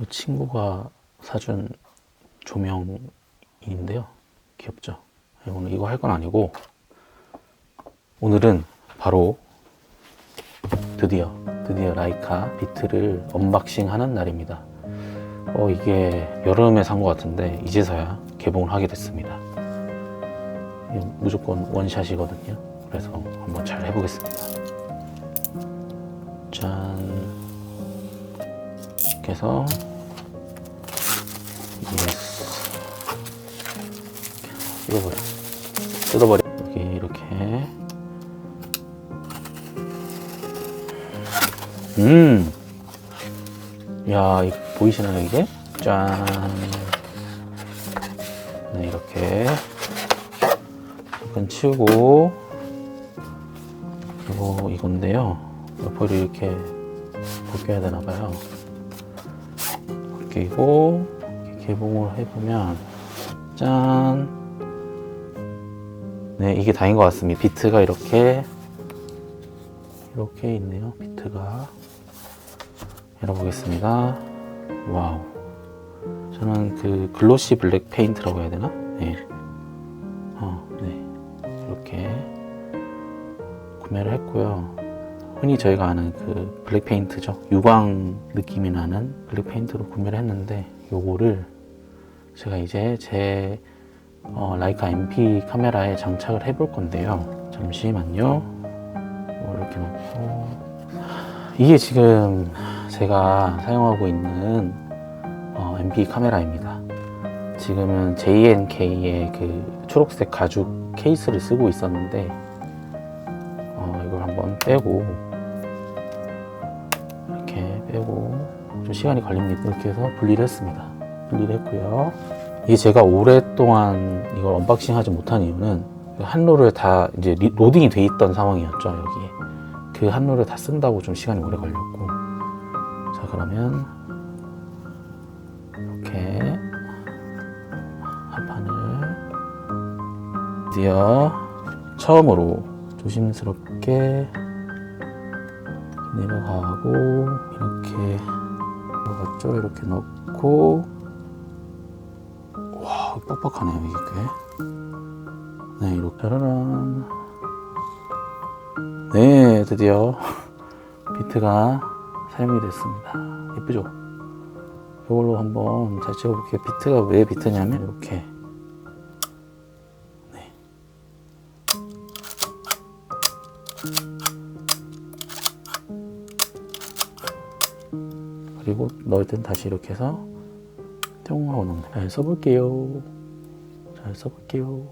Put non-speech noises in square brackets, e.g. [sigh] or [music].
이 친구가 사준 조명인데요. 귀엽죠? 네, 오늘 이거 할 건 아니고 오늘은 바로 드디어 드디어 라이카 비트를 언박싱 하는 날입니다. 어 이게 여름에 산 것 같은데 이제서야 개봉을 하게 됐습니다. 무조건 원샷이거든요. 그래서 한번 잘 해보겠습니다. 짠. 이렇게 해서 예스. 뜯어버려. 뜯어버려. 여기 이렇게. 음. 야, 이 보이시나요, 이게? 짠. 네, 이렇게. 잠깐 치우고. 그리고 이건데요. 옆을 이렇게 벗겨야 되나봐요. 이렇게 개봉을 해보면, 짠. 네, 이게 다인 것 같습니다. 비트가 이렇게, 이렇게 있네요. 비트가. 열어보겠습니다. 와우. 저는 그 글로시 블랙 페인트라고 해야 되나? 네. 어, 네. 이렇게 구매를 했고요. 흔히 저희가 아는 그 블랙 페인트죠. 유광 느낌이 나는 블랙 페인트로 구매를 했는데 요거를 제가 이제 제 어, 라이카 MP 카메라에 장착을 해볼 건데요. 잠시만요. 이렇게 놓고 이게 지금 제가 사용하고 있는 어, MP 카메라입니다. 지금은 JNK의 그 초록색 가죽 케이스를 쓰고 있었는데 어, 이걸 한번 빼고 빼고 좀 시간이 걸립니다. 이렇게 해서 분리를 했습니다. 분리를 했고요. 이게 제가 오랫동안 이걸 언박싱 하지 못한 이유는 그 한로를 다 이제 리- 로딩이 돼 있던 상황이었죠 여기에 그 한로를 다 쓴다고 좀 시간이 오래 걸렸고 자 그러면 이렇게 한 판을 드디어 처음으로 조심스럽게 내려가고 이렇게 들어갔죠 이렇게 넣고 와 빡빡하네요 이게 꽤 네, 이렇게 짜라란. 네, 드디어 [laughs] 비트가 사용이 됐습니다. 예쁘죠? 이걸로 한번 잘 찍어볼게요. 비트가 왜 비트냐면 이렇게 네. 그리고 넣을 땐 다시 이렇게 해서 뿅 하고 넣는 잘 써볼게요. 잘 써볼게요.